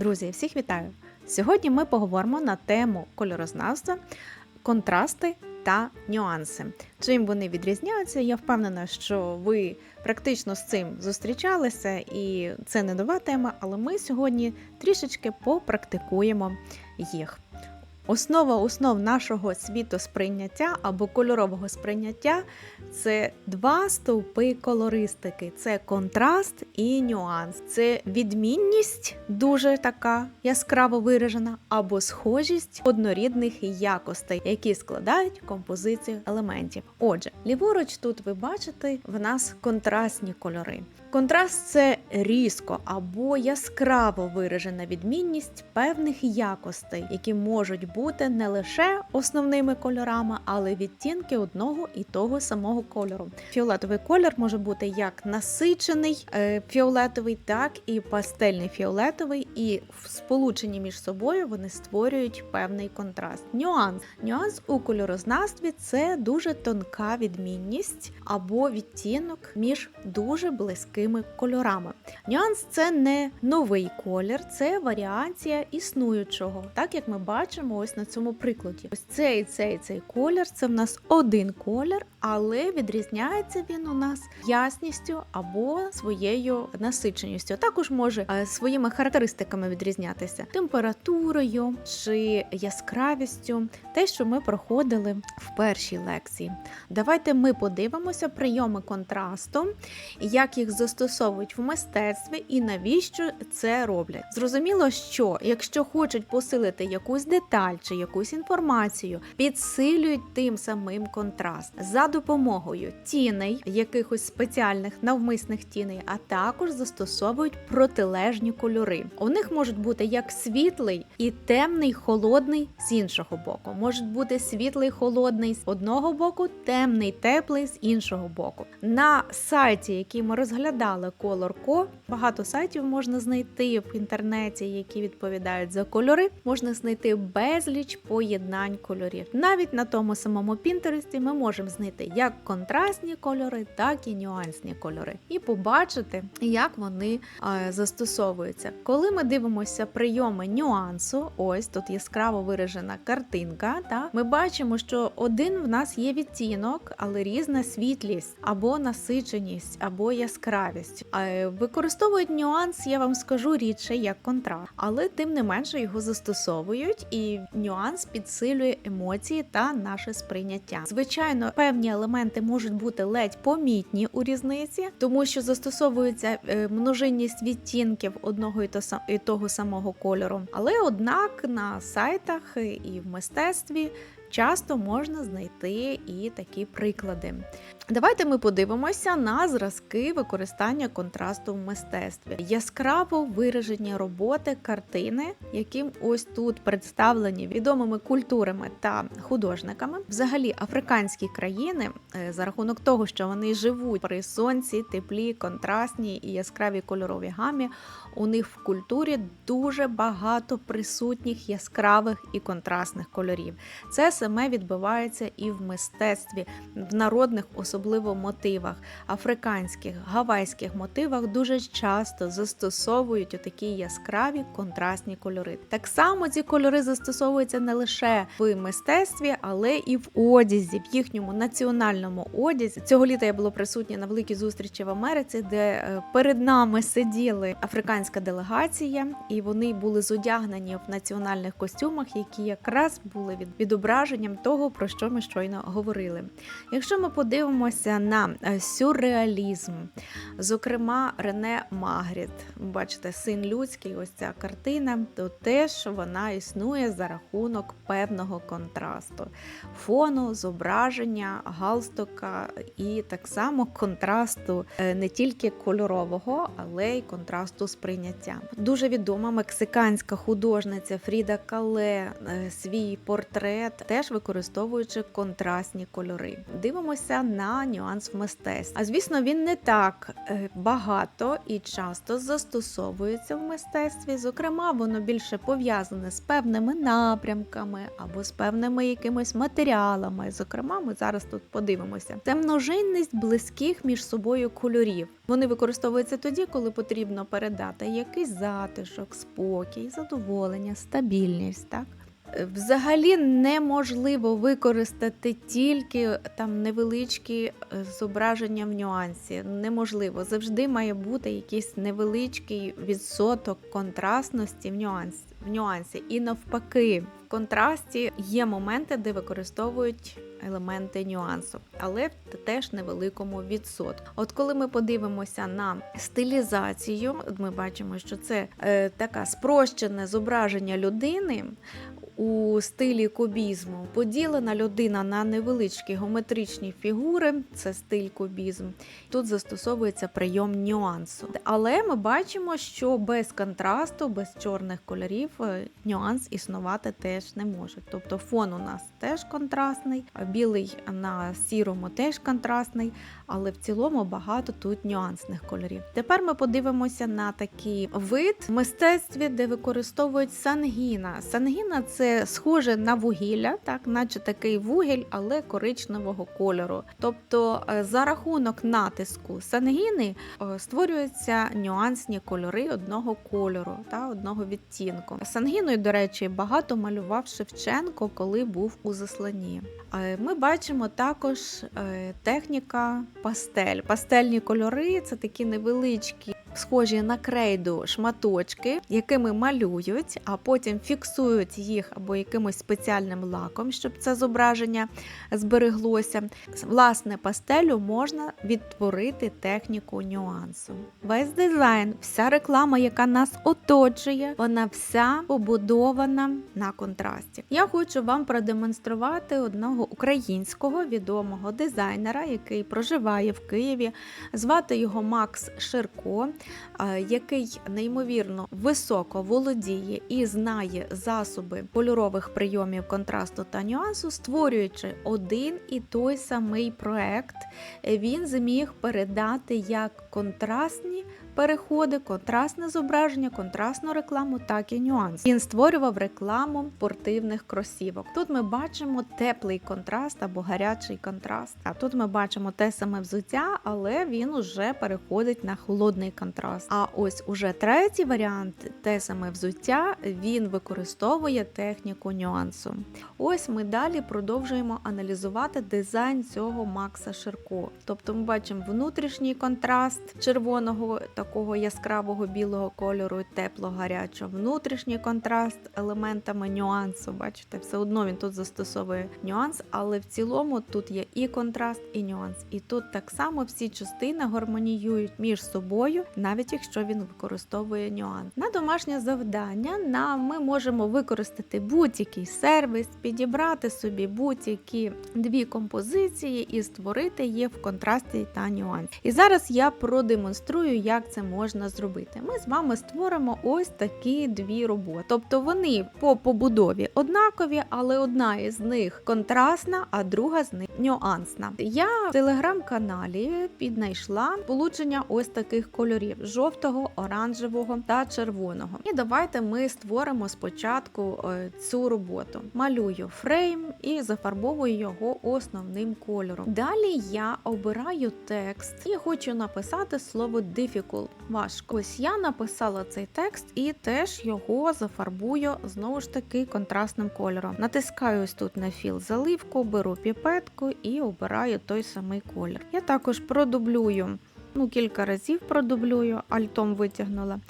Друзі, всіх вітаю! Сьогодні ми поговоримо на тему кольорознавства, контрасти та нюанси. Чим вони відрізняються? Я впевнена, що ви практично з цим зустрічалися, і це не нова тема, але ми сьогодні трішечки попрактикуємо їх. Основа основ нашого світосприйняття або кольорового сприйняття це два стовпи колористики: це контраст і нюанс. Це відмінність дуже така яскраво виражена, або схожість однорідних якостей, які складають композицію елементів. Отже, ліворуч тут ви бачите в нас контрастні кольори. Контраст це різко або яскраво виражена відмінність певних якостей, які можуть бути не лише основними кольорами, але відтінки одного і того самого кольору. Фіолетовий колір може бути як насичений е, фіолетовий, так і пастельний фіолетовий, і в сполученні між собою вони створюють певний контраст. Нюанс. Нюанс у кольорознавстві це дуже тонка відмінність або відтінок між дуже близькими кольорами. Нюанс це не новий колір, це варіація існуючого, так як ми бачимо ось на цьому прикладі. Ось цей цей цей колір це в нас один колір, але відрізняється він у нас ясністю або своєю насиченістю. Також може е, своїми характеристиками відрізнятися температурою чи яскравістю, те, що ми проходили в першій лекції. Давайте ми подивимося прийоми контрасту, як їх застосовують в мистецтві і навіщо це роблять. Зрозуміло, що якщо хочуть посилити якусь деталь чи якусь інформацію, підсилюють тим самим контраст за допомогою тіней, якихось спеціальних навмисних тіней, а також застосовують протилежні кольори. У них можуть бути як світлий і темний, холодний з іншого боку. Можуть бути світлий, холодний з одного боку, темний, теплий з іншого боку. На сайті, який ми розглядали Color.co, багато сайтів можна знайти в інтернеті, які відповідають за кольори. Можна знайти безліч поєднань кольорів. Навіть на тому самому Пінтересті ми можемо знайти як контрастні кольори, так і нюансні кольори, і побачити, як вони е, застосовуються. Коли ми дивимося прийоми нюансу, ось тут яскраво виражена картинка. Та ми бачимо, що один в нас є відтінок, але різна світлість або насиченість, або яскравість. Е, Використовують нюанс, я вам скажу рідше як контраст, але тим не менше його застосовують, і нюанс підсилює емоції та наше сприйняття. Звичайно, певні елементи можуть бути ледь помітні у різниці, тому що застосовується е, множинність відтінків одного і того самого кольору. Але однак на сайтах і в мистецтві часто можна знайти і такі приклади. Давайте ми подивимося на зразки використання контрасту в мистецтві. Яскраво виражені роботи, картини, яким ось тут представлені відомими культурами та художниками. Взагалі, африканські країни е, за рахунок того, що вони живуть при сонці, теплі, контрастні і яскравій кольоровій гамі, у них в культурі дуже багато присутніх яскравих і контрастних кольорів. Це саме відбувається і в мистецтві, в народних, особливо мотивах, африканських, гавайських мотивах дуже часто застосовують отакі яскраві контрастні кольори. Так само ці кольори застосовуються не лише в мистецтві, але і в одязі, в їхньому національному одязі. Цього літа я була присутня на великій зустрічі в Америці, де е, перед нами сиділи африканська делегація, і вони були зодягнені в національних костюмах, які якраз були від відображенням того, про що ми щойно говорили. Якщо ми подивимося на е, сюрреалізм, зокрема Рене Магріт, бачите, син людський, ось ця картина, то теж вона існує за рахунок певного контрасту, фону, зображення, галстука і так само контрасту е, не тільки кольорового, але й контрасту сприйняття. Дуже відома мексиканська художниця Фріда Кале е, свій портрет теж використовуючи контрастні кольори. Дивимося на на нюанс в мистецтві. А звісно, він не так е, багато і часто застосовується в мистецтві. Зокрема, воно більше пов'язане з певними напрямками або з певними якимись матеріалами. Зокрема, ми зараз тут подивимося. Це множинність близьких між собою кольорів. Вони використовуються тоді, коли потрібно передати якийсь затишок, спокій, задоволення, стабільність. Так? Е, Взагалі неможливо використати тільки там невеличкі е, зображення в нюансі. Неможливо. Завжди має бути якийсь невеличкий відсоток контрастності в нюансі. В нюансі. І навпаки, в контрасті є моменти, де використовують елементи нюансу, але в теж невеликому відсотку. От коли ми подивимося на стилізацію, ми бачимо, що це е, таке спрощене зображення людини у стилі кубізму. Поділена людина на невеличкі геометричні фігури, це стиль кубізм. Тут застосовується прийом нюансу. Але ми бачимо, що без контрасту, без чорних кольорів е, нюанс існувати теж не може. Тобто фон у нас теж контрастний, а білий на сірому теж контрастний, але в цілому багато тут нюансних кольорів. Тепер ми подивимося на такий вид в мистецтві, де використовують сангіна. Сангіна це схоже на вугілля, так, наче такий вугіль, але коричневого кольору. Тобто, е, за рахунок натиску сангіни е, створюються нюансні кольори одного кольору та одного відтінку. Сангіною, до речі, багато малював Шевченко, коли був у засланні. Е, Ми бачимо також техніка пастель. Пастельні кольори це такі невеличкі. Схожі на крейду шматочки, якими малюють, а потім фіксують їх або якимось спеціальним лаком, щоб це зображення збереглося. Власне, пастелю можна відтворити техніку нюансу. Весь дизайн, вся реклама, яка нас оточує, вона вся побудована на контрасті. Я хочу вам продемонструвати одного українського відомого дизайнера, який проживає в Києві. Звати його Макс Ширко, який неймовірно високо володіє і знає засоби кольорових прийомів контрасту та нюансу, створюючи один і той самий проект, він зміг передати як контрастні переходи, контрастне зображення, контрастну рекламу, так і нюанс. Він створював рекламу спортивних кросівок. Тут ми бачимо теплий контраст або гарячий контраст. А тут ми бачимо те саме взуття, але він уже переходить на холодний контраст. А ось уже третій варіант, те саме взуття, він використовує техніку нюансу. Ось ми далі продовжуємо аналізувати дизайн цього Макса Ширко. Тобто ми бачимо внутрішній контраст червоного такого яскравого білого кольору, тепло гарячого, внутрішній контраст елементами нюансу. Бачите, все одно він тут застосовує нюанс, але в цілому тут є і контраст, і нюанс. І тут так само всі частини гармоніюють між собою, навіть якщо він використовує нюанс. На домашнє завдання нам ми можемо використати будь-який сервіс, підібрати собі будь-які дві композиції і створити їх в контрасті та нюансі. І зараз я продемонструю, як це можна зробити. Ми з вами створимо ось такі дві роботи. Тобто вони по побудові однакові, але одна із них контрастна, а друга з них нюансна. Я в телеграм-каналі піднайшла получення ось таких кольорів: жовтого, оранжевого та червоного. І давайте ми створимо спочатку е, цю роботу. Малюю фрейм і зафарбовую його основним кольором. Далі я обираю текст і хочу написати слово difficult. Важко. Ось я написала цей текст і теж його зафарбую знову ж таки контрастним кольором. Натискаю ось тут на філ заливку, беру піпетку і обираю той самий колір. Я також продублюю. Ну, кілька разів продублюю, альтом витягнула.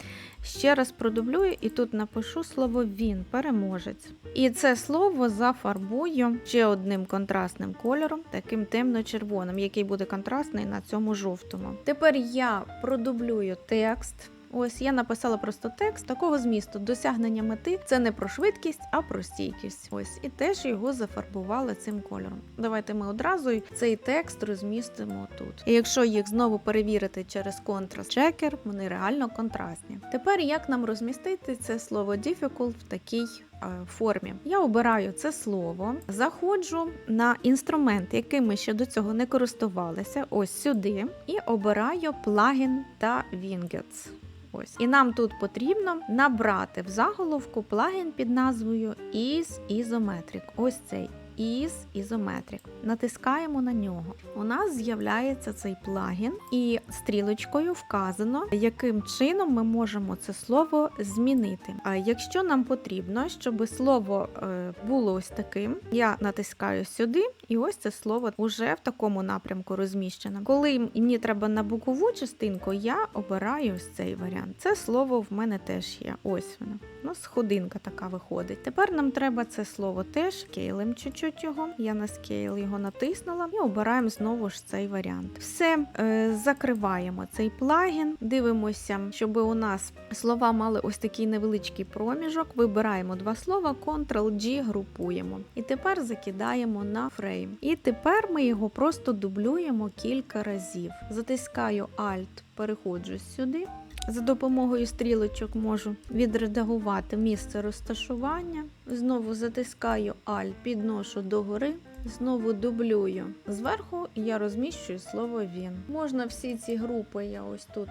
Ще раз продублюю і тут напишу слово він, переможець. І це слово зафарбую ще одним контрастним кольором, таким темно-червоним, який буде контрастний на цьому жовтому. Тепер я продублюю текст. Ось я написала просто текст такого змісту. Досягнення мети це не про швидкість, а про стійкість. Ось і теж його зафарбували цим кольором. Давайте ми одразу цей текст розмістимо тут. І якщо їх знову перевірити через контраст чекер, вони реально контрастні. Тепер як нам розмістити це слово difficult в такій е, формі? Я обираю це слово, заходжу на інструмент, яким ми ще до цього не користувалися, ось сюди, і обираю плагін та Wingets. Ось. І нам тут потрібно набрати в заголовку плагін під назвою Is Isometric. Ось цей Is Isometric. Натискаємо на нього. У нас з'являється цей плагін, і стрілочкою вказано, яким чином ми можемо це слово змінити. А якщо нам потрібно, щоб слово е, було ось таким, я натискаю сюди, і ось це слово вже в такому напрямку розміщено. Коли мені треба на бокову частинку, я обираю ось цей варіант. Це слово в мене теж є. Ось воно. Ну, сходинка така виходить. Тепер нам треба це слово теж скейлим чуть-чуть його. Я на скейл його натиснула і обираємо знову ж цей варіант. Все е, закриваємо цей плагін, дивимося, щоб у нас слова мали ось такий невеличкий проміжок. Вибираємо два слова, Ctrl-G групуємо. І тепер закидаємо на фрейм. І тепер ми його просто дублюємо кілька разів. Затискаю Alt, переходжу сюди. За допомогою стрілочок можу відредагувати місце розташування. Знову затискаю Alt, підношу догори, знову дублюю. Зверху я розміщую слово він. Можна всі ці групи, я ось тут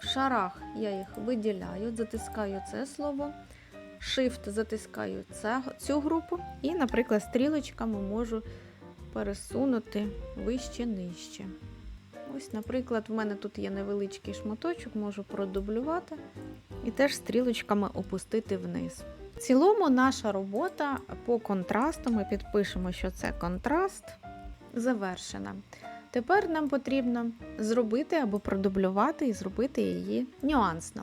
в шарах я їх виділяю, затискаю це слово. Shift затискаю цю групу, і, наприклад, стрілочками можу пересунути вище нижче. Ось, наприклад, в мене тут є невеличкий шматочок, можу продублювати і теж стрілочками опустити вниз. В цілому, наша робота по контрасту, ми підпишемо, що це контраст, завершена. Тепер нам потрібно зробити або продублювати і зробити її нюансно.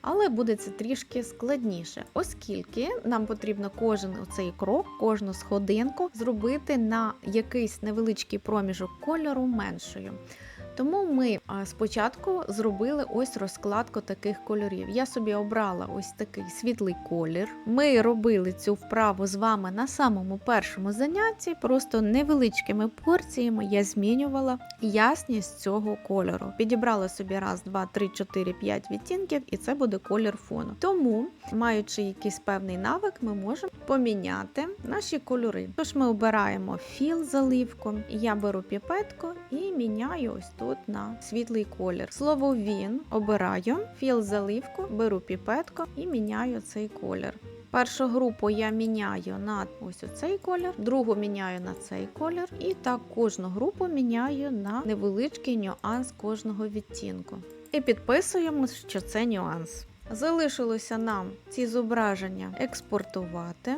Але буде це трішки складніше, оскільки нам потрібно кожен оцей крок, кожну сходинку зробити на якийсь невеличкий проміжок кольору меншою. Тому ми спочатку зробили ось розкладку таких кольорів. Я собі обрала ось такий світлий колір. Ми робили цю вправу з вами на самому першому занятті, просто невеличкими порціями я змінювала ясність цього кольору. Підібрала собі раз, два, три, чотири, п'ять відтінків, і це буде колір фону. Тому, маючи якийсь певний навик, ми можемо поміняти наші кольори. Тож ми обираємо філ заливку, я беру піпетку і міняю ось тут на світлий колір. Слово він обираю, філ заливку, беру піпетку і міняю цей колір. Першу групу я міняю на ось оцей колір, другу міняю на цей колір, і так кожну групу міняю на невеличкий нюанс кожного відтінку. І підписуємо, що це нюанс. Залишилося нам ці зображення експортувати.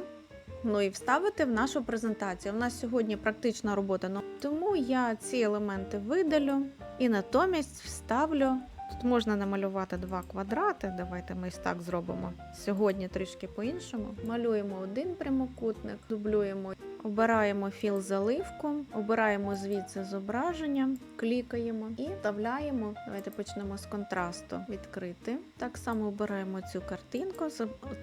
Ну і вставити в нашу презентацію. У нас сьогодні практична робота, ну, тому я ці елементи видалю і натомість вставлю. Тут можна намалювати два квадрати. Давайте ми ось так зробимо. Сьогодні трішки по-іншому. Малюємо один прямокутник, дублюємо, обираємо філ заливку, обираємо звідси зображення, клікаємо і вставляємо. Давайте почнемо з контрасту. Відкрити. Так само обираємо цю картинку,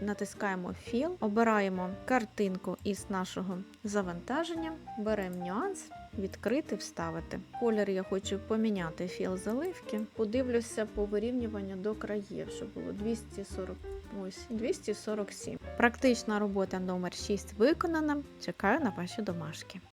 натискаємо філ, обираємо картинку із нашого завантаження, беремо нюанс. Відкрити, вставити. Колір я хочу поміняти філ заливки. Подивлюся по вирівнюванню до країв, щоб було 240, ось 247. Практична робота номер 6 виконана. Чекаю на ваші домашки.